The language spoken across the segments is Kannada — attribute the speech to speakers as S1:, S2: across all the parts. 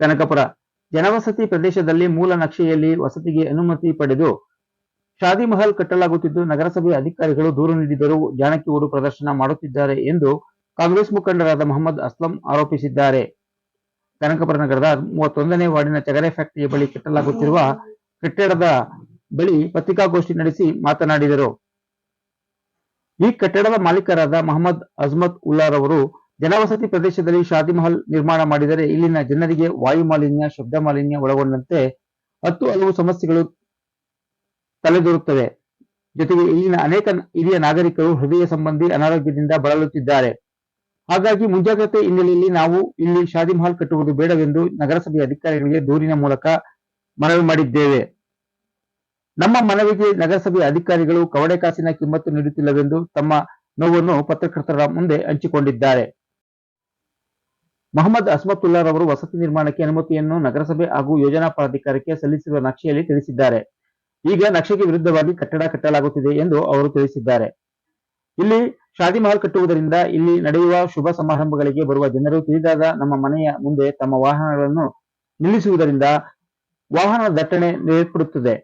S1: ಕನಕಪುರ. ಜನವಸತಿ ಪ್ರದೇಶದಲ್ಲಿ ಮೂಲ ನಕ್ಷೆಯಲ್ಲಿ ವಸತಿಗೆ ಅನುಮತಿ ಪಡೆದು ಶಾದಿ ಮಹಲ್ ಕಟ್ಟಲಾಗುತ್ತಿದ್ದು ನಗರಸಭೆ ಅಧಿಕಾರಿಗಳು ದೂರು ನೀಡಿದರೂ ಜಾನಕಿ ಊರು ಪ್ರದರ್ಶನ ಮಾಡುತ್ತಿದ್ದಾರೆ ಎಂದು ಕಾಂಗ್ರೆಸ್ ಮುಖಂಡರಾದ ಮೊಹಮ್ಮದ್ ಅಸ್ಲಂ ಆರೋಪಿಸಿದ್ದಾರೆ. ಕನಕಪುರ ನಗರದ ಮೂವತ್ತೊಂದನೇ ವಾರ್ಡಿನ ಚಗರೆ ಫ್ಯಾಕ್ಟರಿಯ ಬಳಿ ಕಟ್ಟಲಾಗುತ್ತಿರುವ ಕಟ್ಟಡದ ಬಳಿ ಪತ್ರಿಕಾಗೋಷ್ಠಿ ನಡೆಸಿ ಮಾತನಾಡಿದರು. ಈ ಕಟ್ಟಡದ ಮಾಲೀಕರಾದ ಮೊಹಮ್ಮದ್ ಅಜ್ಮತ್ ಉಲ್ಲಾರವರು ಜನವಸತಿ ಪ್ರದೇಶದಲ್ಲಿ ಶಾದಿ ಮಹಲ್ ನಿರ್ಮಾಣ ಮಾಡಿದರೆ ಇಲ್ಲಿನ ಜನರಿಗೆ ವಾಯು ಮಾಲಿನ್ಯ, ಶಬ್ದ ಮಾಲಿನ್ಯ ಒಳಗೊಂಡಂತೆ ಹತ್ತು ಹಲವು ಸಮಸ್ಯೆಗಳು ತಲೆದೋರುತ್ತವೆ. ಜೊತೆಗೆ ಇಲ್ಲಿನ ಅನೇಕ ಹಿರಿಯ ನಾಗರಿಕರು ಹೃದಯ ಸಂಬಂಧಿ ಅನಾರೋಗ್ಯದಿಂದ ಬಳಲುತ್ತಿದ್ದಾರೆ. ಹಾಗಾಗಿ ಮುಂಜಾಗ್ರತೆ ಹಿನ್ನೆಲೆಯಲ್ಲಿ ನಾವು ಇಲ್ಲಿ ಶಾದಿ ಮಹಲ್ ಕಟ್ಟುವುದು ಬೇಡವೆಂದು ನಗರಸಭೆ ಅಧಿಕಾರಿಗಳಿಗೆ ದೂರಿನ ಮೂಲಕ ಮನವಿ ಮಾಡಿದ್ದೇವೆ. ನಮ್ಮ ಮನವಿಗೆ ನಗರಸಭೆ ಅಧಿಕಾರಿಗಳು ಕವಡೆ ಕಾಸಿನ ಕಿಮ್ಮತ್ತು ನೀಡುತ್ತಿಲ್ಲವೆಂದು ತಮ್ಮ ನೋವನ್ನು ಪತ್ರಕರ್ತರ ಮುಂದೆ ಹಂಚಿಕೊಂಡಿದ್ದಾರೆ. ಮೊಹಮ್ಮದ್ ಅಸ್ಮತ್ತುಲ್ಲಾ ಅವರು ವಸತಿ ನಿರ್ಮಾಣಕ್ಕೆ ಅನುಮತಿಯನ್ನು ನಗರಸಭೆ ಹಾಗೂ ಯೋಜನಾ ಪ್ರಾಧಿಕಾರಕ್ಕೆ ಸಲ್ಲಿಸಿರುವ ನಕ್ಷೆಯಲ್ಲಿ ತಿಳಿಸಿದ್ದಾರೆ. ಈಗ ನಕ್ಷೆಗೆ ವಿರುದ್ಧವಾಗಿ ಕಟ್ಟಡ ಕಟ್ಟಲಾಗುತ್ತಿದೆ ಎಂದು ಅವರು ತಿಳಿಸಿದ್ದಾರೆ. ಇಲ್ಲಿ ಶಾದಿ ಮಹಲ್ ಕಟ್ಟುವುದರಿಂದ ಇಲ್ಲಿ ನಡೆಯುವ ಶುಭ ಸಮಾರಂಭಗಳಿಗೆ ಬರುವ ಜನರು ತಿಳಿದಾದ ನಮ್ಮ ಮನೆಯ ಮುಂದೆ ತಮ್ಮ ವಾಹನಗಳನ್ನು ನಿಲ್ಲಿಸುವುದರಿಂದ ವಾಹನ ದಟ್ಟಣೆ ಏರ್ಪಡುತ್ತದೆ.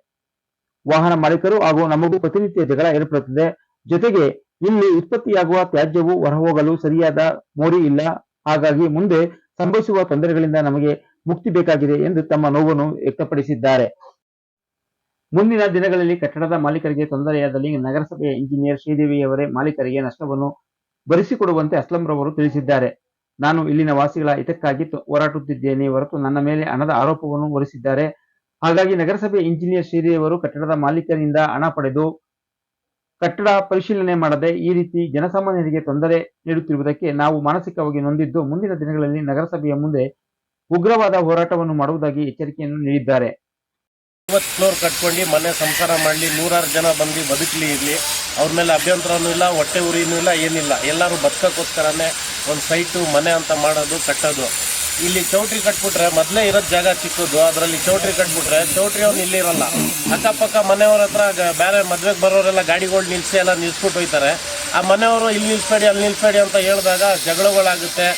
S1: ವಾಹನ ಮಾಲೀಕರು ಹಾಗೂ ನಮಗೂ ಪ್ರತಿನಿತ್ಯ ಜಗಳ ಏರ್ಪಡುತ್ತದೆ. ಜೊತೆಗೆ ಇಲ್ಲಿ ಉತ್ಪತ್ತಿಯಾಗುವ ತ್ಯಾಜ್ಯವು ಹೊರಹೋಗಲು ಸರಿಯಾದ ಮೋರಿ ಇಲ್ಲ. ಹಾಗಾಗಿ ಮುಂದೆ ಸಂಭವಿಸುವ ತೊಂದರೆಗಳಿಂದ ನಮಗೆ ಮುಕ್ತಿ ಬೇಕಾಗಿದೆ ಎಂದು ತಮ್ಮ ನೋವನ್ನು ವ್ಯಕ್ತಪಡಿಸಿದ್ದಾರೆ. ಮುಂದಿನ ದಿನಗಳಲ್ಲಿ ಕಟ್ಟಡದ ಮಾಲೀಕರಿಗೆ ತೊಂದರೆಯಾದಲ್ಲಿ ನಗರಸಭೆಯ ಇಂಜಿನಿಯರ್ ಶ್ರೀದೇವಿಯವರೇ ಮಾಲೀಕರಿಗೆ ನಷ್ಟವನ್ನು ಭರಿಸಿಕೊಡುವಂತೆ ಅಸ್ಲಂರವರು ತಿಳಿಸಿದ್ದಾರೆ. ನಾನು ಇಲ್ಲಿನ ವಾಸಿಗಳ ಹಿತಕ್ಕಾಗಿ ಹೋರಾಟುತ್ತಿದ್ದೇನೆ ಹೊರತು ನನ್ನ ಮೇಲೆ ಹಣದ ಆರೋಪವನ್ನು ಹೊರಿಸಿದ್ದಾರೆ. ಹಾಗಾಗಿ ನಗರಸಭೆ ಇಂಜಿನಿಯರ್ ಶ್ರೀದೇವಿಯವರು ಕಟ್ಟಡದ ಮಾಲೀಕರಿಂದ ಹಣ ಪಡೆದು ಕಟ್ಟಡ ಪರಿಶೀಲನೆ ಮಾಡದೆ ಈ ರೀತಿ ಜನಸಾಮಾನ್ಯರಿಗೆ ತೊಂದರೆ ನೀಡುತ್ತಿರುವುದಕ್ಕೆ ನಾವು ಮಾನಸಿಕವಾಗಿ ನೊಂದಿದ್ದು ಮುಂದಿನ ದಿನಗಳಲ್ಲಿ ನಗರಸಭೆಯ ಮುಂದೆ ಉಗ್ರವಾದ ಹೋರಾಟವನ್ನು ಮಾಡುವುದಾಗಿ ಎಚ್ಚರಿಕೆಯನ್ನು ನೀಡಿದ್ದಾರೆ.
S2: ಐವತ್ತು ಫ್ಲೋರ್ ಕಟ್ಕೊಂಡು ಮನೆ ಸಂಸಾರ ಮಾಡಲಿ, ನೂರಾರು ಜನ ಬಂದು ಬದುಕಲಿ ಇರಲಿ, ಅವ್ರ ಮೇಲೆ ಅಭ್ಯಂತರನೂ ಇಲ್ಲ, ಹೊಟ್ಟೆ ಉರಿನೂ ಇಲ್ಲ, ಏನಿಲ್ಲ. ಎಲ್ಲರೂ ಬದುಕೋಕ್ಕೋಸ್ಕರನೇ ಒಂದು ಸೈಟು ಮನೆ ಅಂತ ಮಾಡೋದು, ಕಟ್ಟೋದು. ಇಲ್ಲಿ ಚೌಟ್ರಿ ಕಟ್ಬಿಟ್ರೆ ಮೊದಲೇ ಇರೋದು ಜಾಗ ಚಿಕ್ಕದು, ಅದರಲ್ಲಿ ಚೌಟ್ರಿ ಕಟ್ಬಿಟ್ರೆ ಚೌಟ್ರಿ ಅವ್ನು ಇಲ್ಲಿ ಇರಲ್ಲ. ಅಕ್ಕಪಕ್ಕ ಮನೆಯವ್ರ ಹತ್ರ ಬೇರೆ ಮದ್ವೆಗೆ ಬರೋರೆಲ್ಲ ಗಾಡಿಗಳು ನಿಲ್ಲಿಸಿ ಎಲ್ಲ ನಿಲ್ಸ್ಬಿಟ್ಟು ಹೋಯ್ತಾರೆ. ಆ ಮನೆಯವರು ಇಲ್ಲಿ ನಿಲ್ಸ್ಬೇಡಿ, ಅಲ್ಲಿ ನಿಲ್ಸ್ಬೇಡಿ ಅಂತ ಹೇಳಿದಾಗ ಜಗಳಗಳಾಗುತ್ತೆ,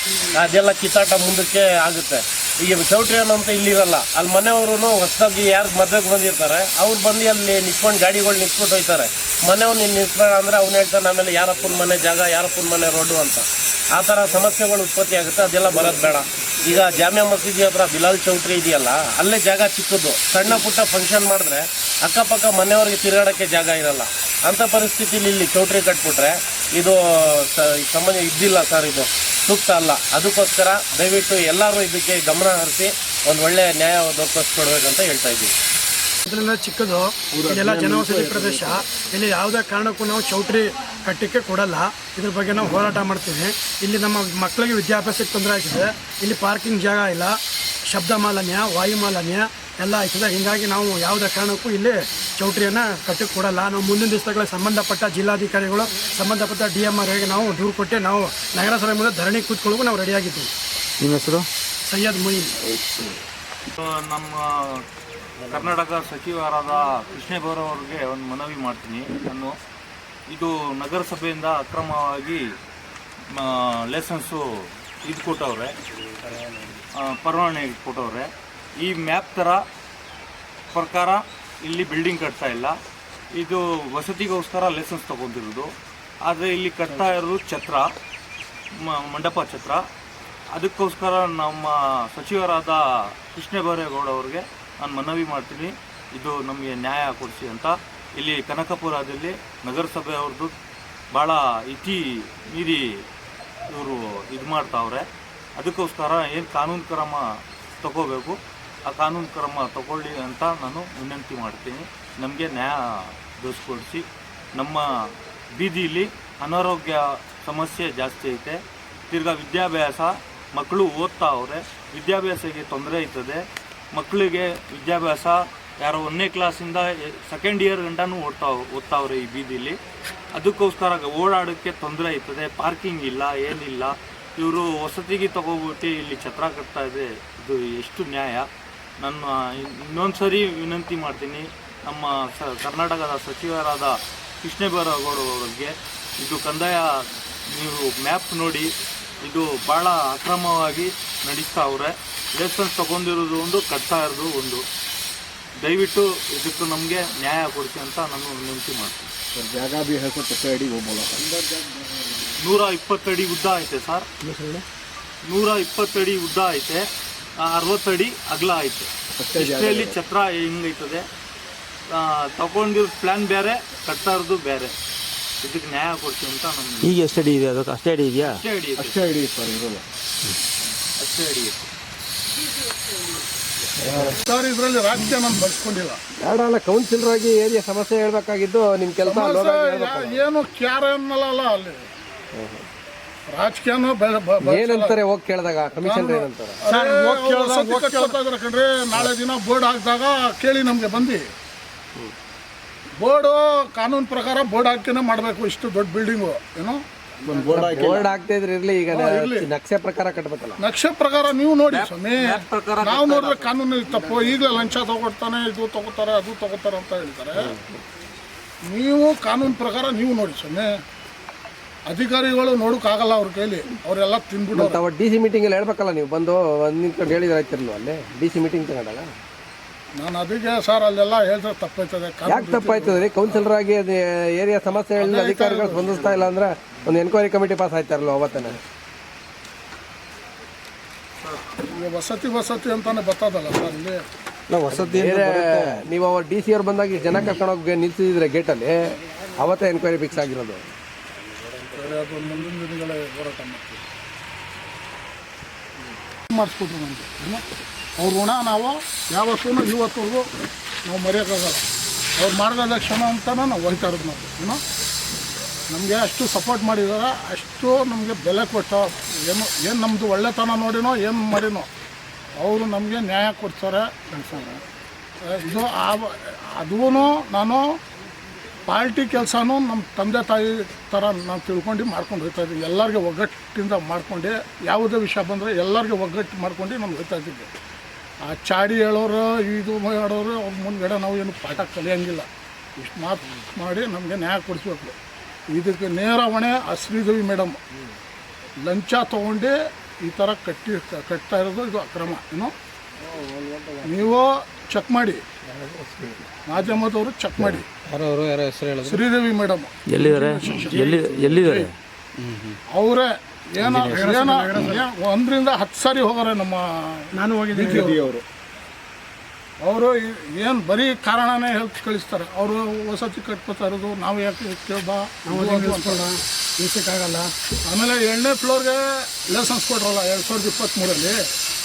S2: ಅದೆಲ್ಲ ಕಿತ್ತಾಟ ಮುಂದಕ್ಕೆ ಆಗುತ್ತೆ. ಈಗ ಚೌಟ್ರಿ ಅನ್ನೋಂತ ಇಲ್ಲಿರಲ್ಲ, ಅಲ್ಲಿ ಮನೆಯವರು ಹೊಸದಾಗಿ ಯಾರು ಮದ್ವೆಗೆ ಬಂದಿರ್ತಾರೆ. ಅವ್ರು ಬಂದು ಅಲ್ಲಿ ನಿಂತ್ಕೊಂಡು ಗಾಡಿಗಳು ನಿಂತ್ಬಿಟ್ಟು ಹೋಯ್ತಾರೆ. ಮನೆಯವ್ರು ಇಲ್ಲಿ ನಿಂತ್ಕೊಳ್ಳ ಅಂದರೆ ಅವ್ನು ಹೇಳ್ತಾನೆ ಆಮೇಲೆ ಯಾರಪ್ಪನ ಮನೆ ಜಾಗ, ಯಾರಪ್ಪನ ಮನೆ ರೋಡು ಅಂತ. ಆ ಥರ ಸಮಸ್ಯೆಗಳು ಉತ್ಪತ್ತಿ ಆಗುತ್ತೆ, ಅದೆಲ್ಲ ಬರೋದು ಬೇಡ. ಈಗ ಜಾಮ್ಯ ಮಸೀದಿ ಹತ್ರ ಬಿಲಾಲ್ ಚೌಟ್ರಿ ಇದೆಯಲ್ಲ, ಅಲ್ಲೇ ಜಾಗ ಚಿಕ್ಕದು. ಸಣ್ಣ ಪುಟ್ಟ ಫಂಕ್ಷನ್ ಮಾಡಿದ್ರೆ ಅಕ್ಕಪಕ್ಕ ಮನೆಯವ್ರಿಗೆ ತಿರುಗಾಡೋಕ್ಕೆ ಜಾಗ ಇರಲ್ಲ. ಅಂಥ ಪರಿಸ್ಥಿತಿಲಿ ಇಲ್ಲಿ ಚೌಟ್ರಿ ಕಟ್ಬಿಟ್ರೆ ಇದು ಸಂಬಂಧ ಇದ್ದಿಲ್ಲ ಸರ್ ಇದು. ಸೂಕ್ತ ಅಲ್ಲ. ಅದಕ್ಕೋಸ್ಕರ ದಯವಿಟ್ಟು ಎಲ್ಲರೂ ಇದಕ್ಕೆ ಗಮನ ಹರಿಸಿ ಒಂದು ಒಳ್ಳೆ ನ್ಯಾಯ ದೊರಕಿಸ್ಕೊಡ್ಬೇಕಂತ ಹೇಳ್ತಾ ಇದ್ದೀವಿ.
S3: ಇದರಿಂದ ಚಿಕ್ಕದು, ಇದೆಲ್ಲ ಜನವಸತಿ ಪ್ರದೇಶ. ಇಲ್ಲಿ ಯಾವುದೇ ಕಾರಣಕ್ಕೂ ನಾವು ಚೌಟ್ರಿ ಕಟ್ಟಕ್ಕೆ ಕೊಡಲ್ಲ. ಇದ್ರ ಬಗ್ಗೆ ನಾವು ಹೋರಾಟ ಮಾಡ್ತೀವಿ. ಇಲ್ಲಿ ನಮ್ಮ ಮಕ್ಕಳಿಗೆ ವಿದ್ಯಾಭ್ಯಾಸಕ್ಕೆ ತೊಂದರೆ ಆಗ್ತದೆ ಇಲ್ಲಿ ಪಾರ್ಕಿಂಗ್ ಜಾಗ ಇಲ್ಲ. ಶಬ್ದ ಮಾಲಿನ್ಯ, ವಾಯು ಎಲ್ಲ ಆಯ್ತದೆ. ಹೀಗಾಗಿ ನಾವು ಯಾವುದೇ ಕಾರಣಕ್ಕೂ ಇಲ್ಲಿ ಚೌಟ್ರಿಯನ್ನು ಕಟ್ಟಕ್ಕೆ ಕೊಡಲ್ಲ. ನಾವು ಮುಂದಿನ ದಿವಸಗಳ ಸಂಬಂಧಪಟ್ಟ ಜಿಲ್ಲಾಧಿಕಾರಿಗಳು ಸಂಬಂಧಪಟ್ಟ ಡಿ ಎಂ ಆರ್ಗೆ ನಾವು ದೂರು ಕೊಟ್ಟೆ ನಾವು ನಗರಸಭೆ ಮುಂದೆ ಧರಣಿ ಕೂತ್ಕೊಳ್ಳೋಕೆ ನಾವು ರೆಡಿಯಾಗಿದ್ದೀವಿ
S1: ನಿಮ್ಮ ಹೆಸರು?
S3: ಸೈಯದ್ ಮೊಯಿನ್.
S4: ನಮ್ಮ ಕರ್ನಾಟಕ ಸಚಿವರಾದ ಕೃಷ್ಣೇಗೌಡರವ್ರಿಗೆ ಒಂದು ಮನವಿ ಮಾಡ್ತೀನಿ. ನಾನು ಇದು ನಗರಸಭೆಯಿಂದ ಅಕ್ರಮವಾಗಿ ಲೈಸೆನ್ಸು ಇದು ಕೊಟ್ಟವ್ರೆ. ಪರವಾನಗಿ ಕೊಟ್ಟವ್ರೆ. ಈ ಮ್ಯಾಪ್ ಥರ ಪ್ರಕಾರ ಇಲ್ಲಿ ಬಿಲ್ಡಿಂಗ್ ಕಟ್ತಾ ಇಲ್ಲ. ಇದು ವಸತಿಗೋಸ್ಕರ ಲೈಸೆನ್ಸ್ ತಗೊಂಡಿರೋದು. ಆದರೆ ಇಲ್ಲಿ ಕಟ್ತಾ ಇರೋದು ಛತ್ರ ಮಂಡಪ ಛತ್ರ. ಅದಕ್ಕೋಸ್ಕರ ನಮ್ಮ ಸಚಿವರಾದ ಕೃಷ್ಣ ಬೈರೇಗೌಡ ಅವ್ರಿಗೆ ನಾನು ಮನವಿ ಮಾಡ್ತೀನಿ. ಇದು ನಮಗೆ ನ್ಯಾಯ ಕೊಡಿಸಿ ಅಂತ. ಇಲ್ಲಿ ಕನಕಪುರದಲ್ಲಿ ನಗರಸಭೆ ಅವ್ರದ್ದು ಭಾಳ ಇತಿ ಮೀರಿ ಇವರು ಇದು ಮಾಡ್ತಾವ್ರೆ. ಅದಕ್ಕೋಸ್ಕರ ಏನು ಕಾನೂನು ಕ್ರಮ ತಗೋಬೇಕು. ಆ ಕಾನೂನು ಕ್ರಮ ತಗೊಳ್ಳಿ ಅಂತ ನಾನು ವಿನಂತಿ ಮಾಡ್ತೀನಿ. ನಮಗೆ ನ್ಯಾಯ ದೊರಕಿಸ್ಕೊಡಿಸಿ ನಮ್ಮ ಬೀದಿಲಿ ಅನಾರೋಗ್ಯ ಸಮಸ್ಯೆ ಜಾಸ್ತಿ ಐತೆ. ತಿರ್ಗಾ ವಿದ್ಯಾಭ್ಯಾಸ ಮಕ್ಕಳು ಓದ್ತಾ ಅವ್ರೆ ವಿದ್ಯಾಭ್ಯಾಸಕ್ಕೆ ತೊಂದರೆ ಆಯ್ತದೆ ಮಕ್ಕಳಿಗೆ ವಿದ್ಯಾಭ್ಯಾಸ ಯಾರೋ ಒಂದನೇ ಕ್ಲಾಸಿಂದ ಸೆಕೆಂಡ್ ಇಯರ್ ಗಂಟನೂ ಓದ್ತಾ ಓದ್ತಾವ್ರೆ ಈ ಬೀದಿಲಿ. ಅದಕ್ಕೋಸ್ಕರ ಓಡಾಡೋಕ್ಕೆ ತೊಂದರೆ ಆಯ್ತದೆ ಪಾರ್ಕಿಂಗ್ ಇಲ್ಲ, ಏನಿಲ್ಲ. ಇವರು ವಸತಿಗೆ ತಗೋಬಿಟ್ಟು ಇಲ್ಲಿ ಛತ್ರ ಕಟ್ತಾ ಇದೆ. ಇದು ಎಷ್ಟು ನ್ಯಾಯ. ನನ್ನ ಇನ್ನೊಂದು ಸರಿ ವಿನಂತಿ ಮಾಡ್ತೀನಿ ನಮ್ಮ ಸ ಕರ್ನಾಟಕದ ಸಚಿವರಾದ ಕೃಷ್ಣೇಬೈರೇಗೌಡ ಅವರಿಗೆ. ಇದು ಕಂದಾಯ ನೀವು ಮ್ಯಾಪ್ ನೋಡಿ ಇದು ಭಾಳ ಅಕ್ರಮವಾಗಿ ನಡೆಸ್ತಾವ್ರೆ ಲೈಸೆನ್ಸ್ ತಗೊಂಡಿರೋದು ಒಂದು ಕಟ್ತಾ ಇರೋದು ಒಂದು. ದಯವಿಟ್ಟು ಇದಕ್ಕೆ ನಮಗೆ ನ್ಯಾಯ ಕೊಡಿಸಿ ಅಂತ ನಾನು ವಿನಂತಿ ಮಾಡ್ತೀನಿ.
S5: ಜಾಗ ಬಿ ಹೇಳ್ಕೊ ತಪ್ಪೆ ಅಡಿ ಹೋಗ್ಬೋದ?
S4: ನೂರ ಇಪ್ಪತ್ತಡಿ ಉದ್ದ ಐತೆ ಸರ್. ನೂರ ಇಪ್ಪತ್ತಡಿ ಉದ್ದ ಐತೆ. ಆ, ಅಡಿ ಅಗಲ ಆಯ್ತು. ಇಷ್ಟರಲ್ಲಿ ಛತ್ರ ಹಿಂಗೈತದೆ? ಆ, ತಗೊಂಡಿರೋ ಪ್ಲ್ಯಾನ್ ಬೇರೆ ಕಟ್ತಾ ಇರೋದು ಬೇರೆ. ಇದಕ್ಕೆ ನ್ಯಾಯ ಕೊಡ್ತೀವಿ ಅಂತ ನಮ್ಗೆ
S1: ಈಗ ಎಷ್ಟು ಅಡಿ ಇದೆ ಅದಕ್ಕೆ ಅಷ್ಟೇ ಅಡಿ ಇದೆಯಾ?
S4: ಅಷ್ಟೇ ಅಡಿ ಐತೆ
S5: ಅಷ್ಟೇ ಅಡಿ ಸರ್
S4: ಅಷ್ಟೇ ಅಡಿ ಐತೆ
S6: ಸರ್ ಇದರಲ್ಲಿ ರಾಜಕೀಯ ನಾನು ಬಳಸ್ಕೊಂಡಿಲ್ಲ
S5: ಬೇಡ ಅಲ್ಲ ಕೌನ್ಸಿಲರ್ ಆಗಿ ಏರಿಯಾ ಸಮಸ್ಯೆ ಹೇಳ್ಬೇಕಾಗಿದ್ದು ನಿಮ್ ಕೆಲಸ
S6: ಸಮಸ್ಯೆ ಯಾ- ಏನು ಕ್ಯಾರ ಅನ್ನಲ್ಲ ಅಲ್ಲಿ ರಾಜಕೀಯನೂ ಬೆಳ- ಬ- ಬ-
S5: ಏನಂತಾರೆ ಹೋಗಿ ಕೇಳಿದಾಗ? ಕಮಿಷನ್ ಏನಂತಾರೆ?
S6: ಅದೇ ಅವ್ರು ಸತಿ ಕಟ್ಕೊತಾ ಇದಾರೆ ಕಣ್ರಿ. ನಾಳೆ ದಿನ ಬೋರ್ಡ್ ಹಾಕಿದಾಗ ಕೇಳಿ ನಮಗೆ ಬಂದು. ಬೋರ್ಡು ಕಾನೂನು ಪ್ರಕಾರ ಬೋರ್ಡ್ ಹಾಕಿನೇ ಮಾಡಬೇಕು ಇಷ್ಟು ದೊಡ್ಡ ಬಿಲ್ಡಿಂಗು ಏನು?
S5: ಬೋರ್ಡ್ ಹಾಕ್ತಾ ಇದ್ರೆ ಇರ್ಲಿ ಈಗ ನಕ್ಷೆ ಪ್ರಕಾರ ಕಟ್ಬೇಕಲ್ಲ.
S6: ನಕ್ಷೆ ಪ್ರಕಾರ ನೀವು ನೋಡಿ ಸ್ವಾಮಿ.
S4: ಪ್ರಕಾರ
S6: ನಾವು ನೋಡಿದ್ರೆ ಕಾನೂನು ತಪ್ಪು. ಈಗಲೇ ಲಂಚ ತಗೊಳ್ತಾನೆ ಇದು ತಗೋತಾರೆ ಅದು ತಗೋತಾರೆ ಅಂತ ಹೇಳ್ತಾರೆ ನೀವು ಕಾನೂನು ಪ್ರಕಾರ ನೀವು ನೋಡಿ ಸ್ವಾಮಿ. ಅಧಿಕಾರಿಗಳು ನೋಡೋಕ್ಕಾಗಲ್ಲ ಅವ್ರ ಕೈಲಿ. ಅವರೆಲ್ಲ ತಿನ್ಬಿಟ್ಟು
S5: ಮತ್ತೆ ಅವ ಡಿ ಸಿ ಮೀಟಿಂಗ್ ಅಲ್ಲಿ ಹೇಳ್ಬೇಕಲ್ಲ ನೀವು? ಬಂದು ಒಂದ್ ನಿಂತ್ಕೊಂಡು ಹೇಳಿದ್ರೆ ಆಯ್ತಿರ್ಲು ಅಲ್ಲಿ? ಡಿ ಸಿ ಮೀಟಿಂಗ್ ತಗೊಂಡಾಗ
S6: ನಾನು ಅದಕ್ಕೆ ಸರ್ ಅಲ್ಲೆಲ್ಲ ಹೇಳಿದ್ರೆ ತಪ್ಪೈತದೆ
S5: ಯಾಕೆ ತಪ್ಪಾಯ್ತದ್ರಿ ಕೌನ್ಸಿಲರ್ ಆಗಿ ಏರಿಯಾ ಸಮಸ್ಯೆ ಹೇಳಿ ಅಧಿಕಾರಿಗಳು ಸ್ಪಂದಿಸ್ತಾ ಇಲ್ಲ ಅಂದ್ರೆ ಒಂದು ಎನ್ಕ್ವೈರಿ ಕಮಿಟಿ ಪಾಸ್ ಆಯ್ತಾರಲ್ಲ ಅವತ್ತೇ
S6: ಈಗ ವಸತಿ ವಸತಿ ಅಂತಾನೆ ಬರ್ತದಲ್ಲ ಸರ್ ಇಲ್ಲಿ?
S5: ವಸತಿ ನೀವು ಅವ ಡಿ ಸಿ ಅವ್ರು ಬಂದಾಗ ಇಷ್ಟ್ ಜನ ಕರ್ಕೊಂಡೋಗಿ ನಿಲ್ಸಿದ್ರೆ ಗೇಟಲ್ಲಿ ಅವತ್ತೇ ಎನ್ಕ್ವೈರಿ ಫಿಕ್ಸ್ ಆಗಿರೋದು.
S6: ಅದು ಮುಂದಿನ ದಿನಗಳೇ ಹೋರಾಟ ಮಾಡ್ತೀವಿ. ಮಾಡಿಸ್ಕೊಟ್ರು ನಮಗೆ. ಏನು ಅವ್ರ ಋಣ ನಾವು ಯಾವತ್ತೂ ಇವತ್ತವರೆಗೂ ನಾವು ಮರೆಯೋಕ್ಕಾಗಲ್ಲ. ಅವ್ರ ಮಾರ್ಗದರ್ಶನ ಅಂತಲೇ ನಾವು ಹೋಯ್ತಾ ಇರೋದು ನಾವು. ಏನು ನಮಗೆ ಅಷ್ಟು ಸಪೋರ್ಟ್ ಮಾಡಿದಾರೆ ಅಷ್ಟು ನಮಗೆ ಬೆಲೆ ಕೊಟ್ಟ ಏನು ಏನು ನಮ್ಮದು ಒಳ್ಳೆತನ ನೋಡಿನೋ ಏನು ಮಾಡಿನೋ ಅವರು ನಮಗೆ ನ್ಯಾಯ ಕೊಡ್ತಾರೆ. ಇದು ಅದೂ ನಾನು ಪಾರ್ಟಿ ಕೆಲಸನೂ ನಮ್ಮ ತಂದೆ ತಾಯಿ ಥರ ನಾವು ತಿಳ್ಕೊಂಡು ಮಾಡ್ಕೊಂಡು ಹೋಗ್ತಾ ಇದ್ವಿ. ಎಲ್ಲರಿಗೆ ಒಗ್ಗಟ್ಟಿಂದ ಮಾಡ್ಕೊಂಡು. ಯಾವುದೇ ವಿಷಯ ಬಂದರೆ ಎಲ್ಲರಿಗೆ ಒಗ್ಗಟ್ಟು ಮಾಡ್ಕೊಂಡು ನಾವು ಹೋಗ್ತಾ ಇದ್ದೀವಿ ಆ ಚಾಡಿ ಹೇಳೋರು, ಇದು ಮಾಡೋರು, ಅವ್ರ ಮುಂದ್ಗಡೆ ನಾವು ಏನು ಪಾಠ ಕಲಿಯೋಂಗಿಲ್ಲ. ಇಷ್ಟು ಮಾತು ಮಾಡಿ ನಮಗೆ ನ್ಯಾಯ ಕೊಡಿಸ್ಬೇಕು. ಇದಕ್ಕೆ ನೇರ ಹೊಣೆ ಆ ಶ್ರೀದೇವಿ ಮೇಡಮ್. ಲಂಚ ತೊಗೊಂಡು ಈ ಥರ ಕಟ್ಟಿ, ಕಟ್ತಾ ಇರೋದು ಇದು ಅಕ್ರಮ. ಏನು? ನೀವು ಚೆಕ್ ಮಾಡಿ. ಮಾಧ್ಯಮದವರು ಚೆಕ್ ಮಾಡಿ.
S5: ಯಾರವರು ಯಾರೋ ಹೆಸರು ಹೇಳೋದು?
S6: ಶ್ರೀದೇವಿ ಮೇಡಮ್
S1: ಎಲ್ಲಿದ್ದಾರೆ? ಎಲ್ಲಿ ಎಲ್ಲಿದ್ದಾರೆ?
S6: ಅವರೇ ಏನೋ ಏನ ಏನ್- ಒಂದರಿಂದ ಹತ್ತು ಸಾರಿ ಹೋಗಾರೆ ನಮ್ಮ
S3: ನಾನು ಹೋಗಿದ್ದೀನಿ.
S6: ಅವರು. ಅವರು ಏನು ಬರೀ ಕಾರಣನೇ ಹೇಳಿ ಕಳಿಸ್ತಾರೆ. ಅವರು ವಸತಿ ಕಟ್ಕೋತಾ ಇರೋದು ನಾವು ಯಾಕೆ ಕೇಳ್ಬಾ
S3: ನಿಲ್ಸಕ್ಕಾಗಲ್ಲ
S6: ಆಮೇಲೆ ಎರಡನೇ ಫ್ಲೋರ್ಗೆ ಲೈಸನ್ಸ್ ಕೊಟ್ರಲ್ಲ ಎರಡು ಸಾವಿರದ ಇಪ್ಪತ್ತ್ಮೂರಲ್ಲಿ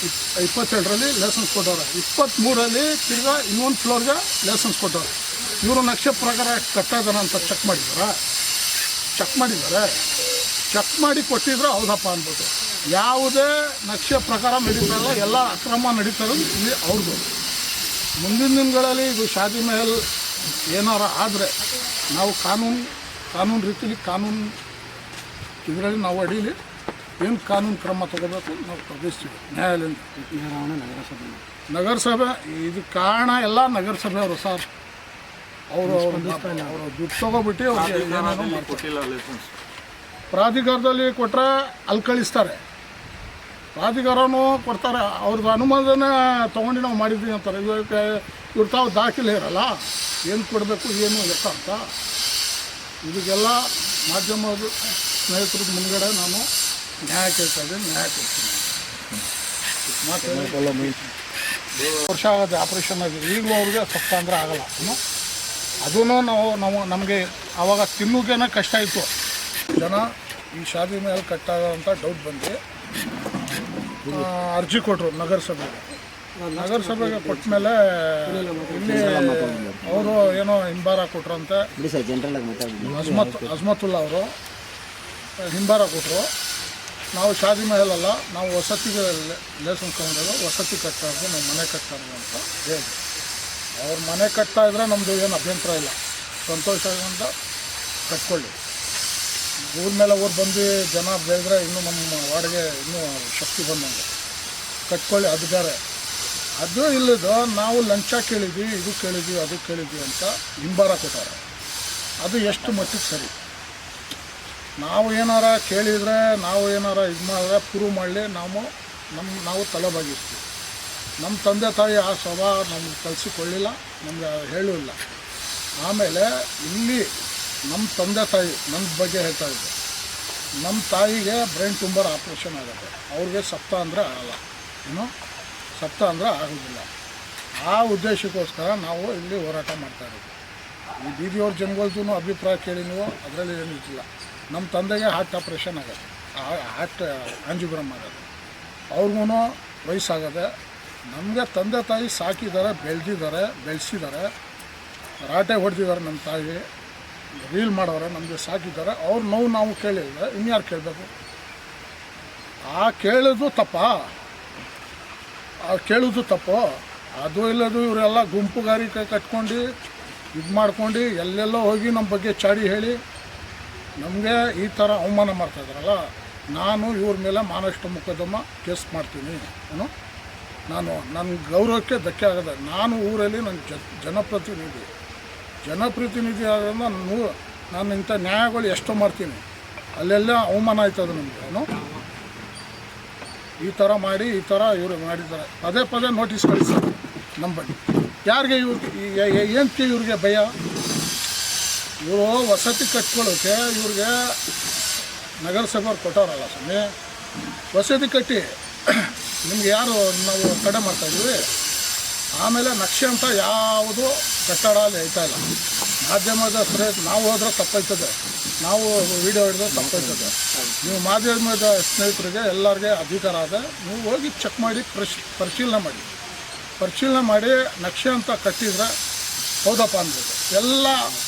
S6: ಇಪ್ ಇಪ್ಪತ್ತೆರಡರಲ್ಲಿ ಲೈಸನ್ಸ್ ಕೊಟ್ಟವ್ರೆ. ಇಪ್ಪತ್ತ್ಮೂರಲ್ಲಿ ತಿರ್ಗಾ ಇನ್ನೊಂದು ಫ್ಲೋರ್ಗೆ ಲೈಸನ್ಸ್ ಕೊಟ್ಟವ್ರೆ. ಇವರು ನಕ್ಷೆ ಪ್ರಕಾರ ಕಟ್ತಾ ಅಂತ ಚೆಕ್ ಮಾಡಿದಾರ? ಚೆಕ್ ಮಾಡಿದ್ದಾರೆ ಚೆಕ್ ಮಾಡಿ ಕೊಟ್ಟಿದ್ರೆ ಹೌದಪ್ಪ ಅನ್ಬೋದು ಯಾವುದೇ ನಕ್ಷೆ ಪ್ರಕಾರ ನಡೀತಾ ಇಲ್ಲ ಎಲ್ಲ ಅಕ್ರಮ ನಡೀತಾ ಇರೋದು ಇಲ್ಲಿ ಅವ್ರದ್ದು ಮುಂದಿನ ದಿನಗಳಲ್ಲಿ ಇದು ಶಾದಿ ಮಹಲ್ ಏನಾರ ಆದರೆ ನಾವು ಕಾನೂನು ಕಾನೂನು ರೀತಿಲಿ ಕಾನೂನು ಇದರಲ್ಲಿ ನಾವು ಅಡೀಲಿ ಏನು ಕಾನೂನು ಕ್ರಮ ತಗೋಬೇಕು ನಾವು ಪ್ರವೇಶಿಸ್ತೀವಿ ನ್ಯಾಯಾಲಯ ನಗರಸಭೆ? ನಗರಸಭೆ ಇದು ಕಾರಣ ಎಲ್ಲ ನಗರಸಭೆಯವರು ಸರ್. ಅವರು ಅವರು ದುಡ್ಡು ತಗೋಬಿಟ್ಟು ಅವ್ರಿಗೆ ಪ್ರಾಧಿಕಾರದಲ್ಲಿ ಕೊಟ್ಟರೆ ಅಲ್ಲಿ ಕಳಿಸ್ತಾರೆ ಪ್ರಾಧಿಕಾರನೂ ಕೊಡ್ತಾರೆ. ಅವ್ರದ್ದು ಅನುಮೋದನೆ ತೊಗೊಂಡು ನಾವು ಮಾಡಿದ್ದೀವಿ ಅಂತಾರೆ. ಇವಾಗ ಇವ್ರು ತಾವು ದಾಖಲೆ ಇರಲ್ಲ. ಏನು ಕೊಡಬೇಕು, ಏನು ಲೆಕ್ಕ ಅಂತ. ಇದಕ್ಕೆಲ್ಲ ಮಾಧ್ಯಮದ ಸ್ನೇಹಿತರ ಮುಂದ್ಗಡೆ ನಾನು ನ್ಯಾಯ ಕೇಳ್ತಾ ಇದ್ದೀನಿ, ನ್ಯಾಯ ಕೇಳ್ತೀನಿ ವರ್ಷ ಆಗೋದು ಆಪ್ರೇಷನ್ ಆಗಿದೆ. ಈಗಲೂ ಅವ್ರಿಗೆ ಸ್ವಲ್ಪ ಅಂದರೆ ಆಗಲ್ಲ ಅದೂ ನಾವು ನಾವು, ನಮಗೆ ಆವಾಗ ತಿನ್ನೋಕೇನೆ ಕಷ್ಟ ಇತ್ತು. ಜನ ಈ ಶಾದಿ ಮೇಲೆ ಕಟ್ಟಾಗ ಅಂತ ಡೌಟ್ ಬಂದು ಅರ್ಜಿ ಕೊಟ್ಟರು ನಗರಸಭೆಗೆ ನಗರಸಭೆಗೆ ಕೊಟ್ಟ ಮೇಲೆ ಇಲ್ಲಿ ಅವರು ಏನೋ ಹಿಂಬಾರ ಕೊಟ್ರಂತೆ. ಅಜ್ಮತ್ ಅಜ್ಮತುಲ್ಲಾ ಅವರು ಹಿಂಬಾರ ಕೊಟ್ಟರು ನಾವು ಶಾದಿ ಮಹಲಲ್ಲ ನಾವು ವಸತಿಗೆ ಲೇಸನ್ಸ್ ತೊಗೊಂಡಿರೋ ವಸತಿ ಕಟ್ತಾ ಇರೋದು ನಾವು ಮನೆ ಕಟ್ತಾ ಇರೋದು ಅಂತ ಹೇಳಿ. ಅವ್ರ ಮನೆ ಕಟ್ತಾ ಇದ್ರೆ ನಮ್ಮದು ಏನು ಅಭ್ಯಂತರ ಇಲ್ಲ. ಸಂತೋಷ ಸಂತೋಷದಿಂದ ಕಟ್ಕೊಳ್ಳಿ. ಊರ ಮೇಲೆ ಊರು ಬಂದು ಜನ ಬೆಳೆದ್ರೆ ಇನ್ನೂ ನಮ್ಮ ವಾರ್ಡ್ಗೆ ಇನ್ನೂ ಶಕ್ತಿ ಬಂದಂಗೆ. ಕಟ್ಕೊಳ್ಳಿ, ಅದು ಬೇರೆ. ಅದು ಇಲ್ಲದ ನಾವು ಲಂಚ ಕೇಳಿದ್ವಿ, ಇದು ಕೇಳಿದ್ವಿ, ಅದು ಕೇಳಿದ್ವಿ ಅಂತ ಹಿಂಬಾರ ಕೊಟ್ಟಾರೆ. ಅದು ಎಷ್ಟು ಮಟ್ಟಿಗೆ ಸರಿ? ನಾವು ಏನಾರ ಕೇಳಿದರೆ, ನಾವು ಏನಾರ ಇದು ಮಾಡಿದ್ರೆ, ಪ್ರೂವ್ ಮಾಡಲಿ, ನಾವು ನಮ್ಮ ನಾವು ತಲೆ ಬಾಗಿಸ್ತೀವಿ ನಮ್ಮ ತಂದೆ ತಾಯಿ ಆ ಸ್ವಭಾವ ನಮ್ಗೆ ಕಲಿಸಿಕೊಳ್ಳಿಲ್ಲ, ನಮ್ಗೆ ಹೇಳಿಲ್ಲ ಆಮೇಲೆ ಇಲ್ಲಿ ನಮ್ಮ ತಂದೆ ತಾಯಿ ನನ್ನ ಬಗ್ಗೆ ಹೇಳ್ತಾ ಇದ್ದೆ. ನಮ್ಮ ತಾಯಿಗೆ ಬ್ರೈನ್ ಟ್ಯೂಮರ್ ಆಪ್ರೇಷನ್ ಆಗುತ್ತೆ. ಅವ್ರಿಗೆ ಸಪ್ತ ಅಂದರೆ ಆಗಲ್ಲ. ಏನು? ಸಪ್ತ ಅಂದರೆ ಆಗೋದಿಲ್ಲ. ಆ ಉದ್ದೇಶಕ್ಕೋಸ್ಕರ ನಾವು ಇಲ್ಲಿ ಹೋರಾಟ ಮಾಡ್ತಾ ಇರೋದು. ಈ ಬೀದಿಯವ್ರ ಜನಗಳದ್ದು ಅಭಿಪ್ರಾಯ ಕೇಳಿ ನೀವು, ಅದರಲ್ಲಿ ಏನೂ ಇರ್ತಿಲ್ಲ ನಮ್ಮ ತಂದೆಗೆ ಹಾರ್ಟ್ ಆಪ್ರೇಷನ್ ಆಗುತ್ತೆ. ಹಾರ್ಟ್ ಆಂಜಿಗ್ರಾಮ್ ಆಗುತ್ತೆ ಅವ್ರಿಗೂ ವಯಸ್ಸಾಗದೆ, ನಮಗೆ ತಂದೆ ತಾಯಿ ಸಾಕಿದ್ದಾರೆ, ಬೆಳೆದಿದ್ದಾರೆ, ಬೆಳೆಸಿದ್ದಾರೆ, ರಾಟೆ ಹೊಡೆದಿದ್ದಾರೆ ನಮ್ಮ ತಾಯಿ. ರೀಲ್ ಮಾಡೋರೆ, ನಮಗೆ ಸಾಕಿದ್ದಾರೆ. ಅವ್ರ ನೋವು ನಾವು ಕೇಳಿಲ್ಲ, ಇನ್ಯಾರು ಕೇಳಬೇಕು? ಆ ಕೇಳೋದು ತಪ್ಪ. ಆ ಕೇಳೋದು ತಪ್ಪು. ಅದು ಇಲ್ಲದು ಇವರೆಲ್ಲ ಗುಂಪುಗಾರಿಕೆ ಕಟ್ಕೊಂಡು, ಇದು ಮಾಡ್ಕೊಂಡು, ಎಲ್ಲೆಲ್ಲೋ ಹೋಗಿ ನಮ್ಮ ಬಗ್ಗೆ ಚಾಡಿ ಹೇಳಿ, ನಮಗೆ ಈ ಥರ ಅವಮಾನ ಮಾಡ್ತಾಯಿದ್ದಾರಲ್ಲ ನಾನು ಇವ್ರ ಮೇಲೆ ಮಾನಷ್ಟ ಮೊಕದ್ದಮ ಕೇಸ್ ಮಾಡ್ತೀನಿ. ಏನು? ನಾನು ನನ್ನ ಗೌರವಕ್ಕೆ ಧಕ್ಕೆ ಆಗದೆ, ನಾನು ಊರಲ್ಲಿ ನನ್ನ ಜನಪ್ರತಿನಿಧಿ. ಜನಪ್ರತಿನಿಧಿ ಆದ್ರಿಂದ ನಾನು ನಾನು ಇಂಥ ನ್ಯಾಯಗಳು ಎಷ್ಟೋ ಮಾಡ್ತೀನಿ. ಅಲ್ಲೆಲ್ಲ ಅವಮಾನ ಆಯ್ತದೆ ನಮಗೆ ಈ ಥರ ಮಾಡಿ, ಈ ಥರ ಇವರು ಮಾಡಿದ್ದಾರೆ. ಪದೇ ಪದೇ ನೋಟಿಸ್ ಕಳಿಸ್ತಾರೆ ನಮ್ಮ ಬಗ್ಗೆ ಯಾರಿಗೆ ಇವ್ರಿಗೆ ಏನಕ್ಕೆ ಇವ್ರಿಗೆ ಭಯ? ಇವರು ವಸತಿ ಕಟ್ಕೊಳ್ಳೋಕೆ ಇವ್ರಿಗೆ ನಗರಸಭೆಯವ್ರು ಕೊಟ್ಟವರಲ್ಲ ಸ್ವಾಮಿ. ವಸತಿ ಕಟ್ಟಿ, ನಿಮ್ಗೆ ಯಾರು ನಾವು ಕಡೆ ಮಾಡ್ತಾಯಿದ್ವಿ ಆಮೇಲೆ ನಕ್ಷೆ ಅಂತ ಯಾವುದು ಕಟ್ಟಡ ಅಲ್ಲಿ ಐತಾ ಇಲ್ಲ. ಮಾಧ್ಯಮದ ಸ್ನೇಹಿತ ನಾವು ಹೋದ್ರೆ ತಪ್ಪೈತದೆ ನಾವು ವಿಡಿಯೋ ಹಿಡಿದ್ರೆ ತಪ್ಪೈತದೆ ನೀವು ಮಾಧ್ಯಮದ ಸ್ನೇಹಿತರಿಗೆ ಎಲ್ಲರಿಗೆ ಅಧಿಕಾರ ಆದ, ನೀವು ಹೋಗಿ ಚೆಕ್ ಮಾಡಿ, ಪರಿಶ್, ಪರಿಶೀಲನೆ ಮಾಡಿ. ಪರಿಶೀಲನೆ ಮಾಡಿ ನಕ್ಷೆ ಅಂತ ಕಟ್ಟಿದ್ರೆ ಹೌದಪ್ಪ ಅನ್ಬೋದು ಎಲ್ಲ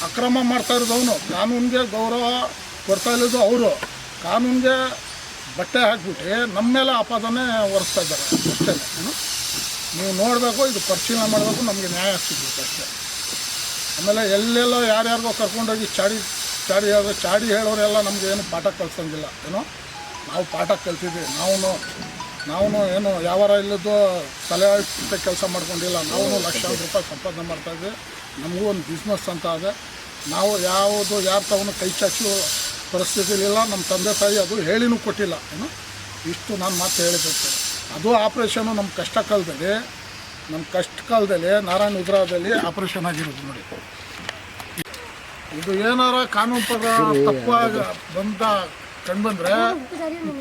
S6: ಅಕ್ರಮ ಮಾಡ್ತಾ ಇರೋದವನು ಕಾನೂನಿಗೆ ಗೌರವ ಕೊಡ್ತಾ ಇರೋದು ಅವರು. ಕಾನೂನಿಗೆ ಬಟ್ಟೆ ಹಾಕ್ಬಿಟ್ಟು ನಮ್ಮ ಮೇಲೆ ಆಪಾದನೆ ಒರೆಸ್ತಾ ಇದ್ದಾರೆ. ಅಷ್ಟೇ. ನೀವು ನೋಡಬೇಕು, ಇದು ಪರಿಶೀಲನೆ ಮಾಡಬೇಕು, ನಮಗೆ ನ್ಯಾಯ ಸಿಗಬೇಕು ಅಷ್ಟೇ. ಆಮೇಲೆ ಎಲ್ಲೆಲ್ಲೋ ಯಾರ್ಯಾರಿಗೋ ಕರ್ಕೊಂಡೋಗಿ ಚಾಡಿ ಚಾಡಿ ಹೇಳೋ ಚಾಡಿ ಹೇಳೋರೆಲ್ಲ ನಮಗೆ ಏನು ಪಾಠ ಕಲ್ಸೋಂಗಿಲ್ಲ, ಏನೋ? ನಾವು ಪಾಠ ಕಲ್ತಿದ್ವಿ ನಾವು ನಾವು ಏನು ಯಾವಾರ ಇಲ್ಲದ್ದು ತಲೆ ಕೆಲಸ ಮಾಡ್ಕೊಂಡಿಲ್ಲ ನಾವು ಲಕ್ಷಾಂತರ ರೂಪಾಯಿ ಸಂಪಾದನೆ ಮಾಡ್ತಾಯಿದ್ವಿ ನಮಗೂ ಒಂದು ಬಿಸ್ನೆಸ್ ಅಂತ ಇದೆ ನಾವು ಯಾವುದು, ಯಾರು ತವನು ಕೈ ಚಾಚು ಪರಿಸ್ಥಿತಿಲಿಲ್ಲ, ನಮ್ಮ ತಂದೆ ತಾಯಿ ಅದು ಹೇಳಿನೂ ಕೊಟ್ಟಿಲ್ಲ, ಏನು? ಇಷ್ಟು ನಾನು ಮಾತು ಹೇಳಿಬೇಕು ಅದು ಆಪ್ರೇಷನು ನಮ್ಮ ಕಷ್ಟ ಕಾಲದಲ್ಲಿ, ನಮ್ಮ ಕಷ್ಟ ಕಾಲದಲ್ಲಿ, ನಾರಾಯಣ ಉದ್ರಾದಲ್ಲಿ ಆಪ್ರೇಷನ್ ಆಗಿರೋದು ನೋಡಿ. ಇದು ಏನಾರ ಕಾನೂನು ಪದ ತಪ್ಪಾಗ ಬಂದ ಕಂಡುಬಂದ್ರೆ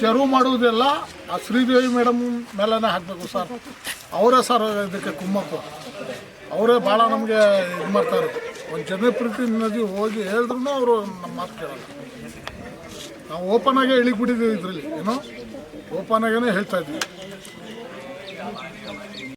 S6: ತೆರವು ಮಾಡುವುದೆಲ್ಲ. ಆ ಶ್ರೀದೇವಿ ಮೇಡಮ್ ಮೇಲೇ ಹಾಕಬೇಕು ಸರ್. ಅವರೇ ಸರ್ ಇದಕ್ಕೆ ಕುಮ್ಮಕ್ಕು. ಅವರೇ ಭಾಳ ನಮಗೆ ಇದು ಮಾಡ್ತಾರೆ. ಒಂದು ಜನಪ್ರತಿನಿಧಿ ಹೋಗಿ ಹೇಳಿದ್ರು ಅವರು ನಮ್ಮ ಮಾತು ಕೇಳಲ್ಲ. ನಾವು ಓಪನ್ ಆಗೇ ಇಳಿಬಿಟ್ಟಿದ್ದೀವಿ ಇದರಲ್ಲಿ, ಏನೋ? ಓಪನ್ ಆಗೇ ಹೇಳ್ತಾ ಇದ್ವಿ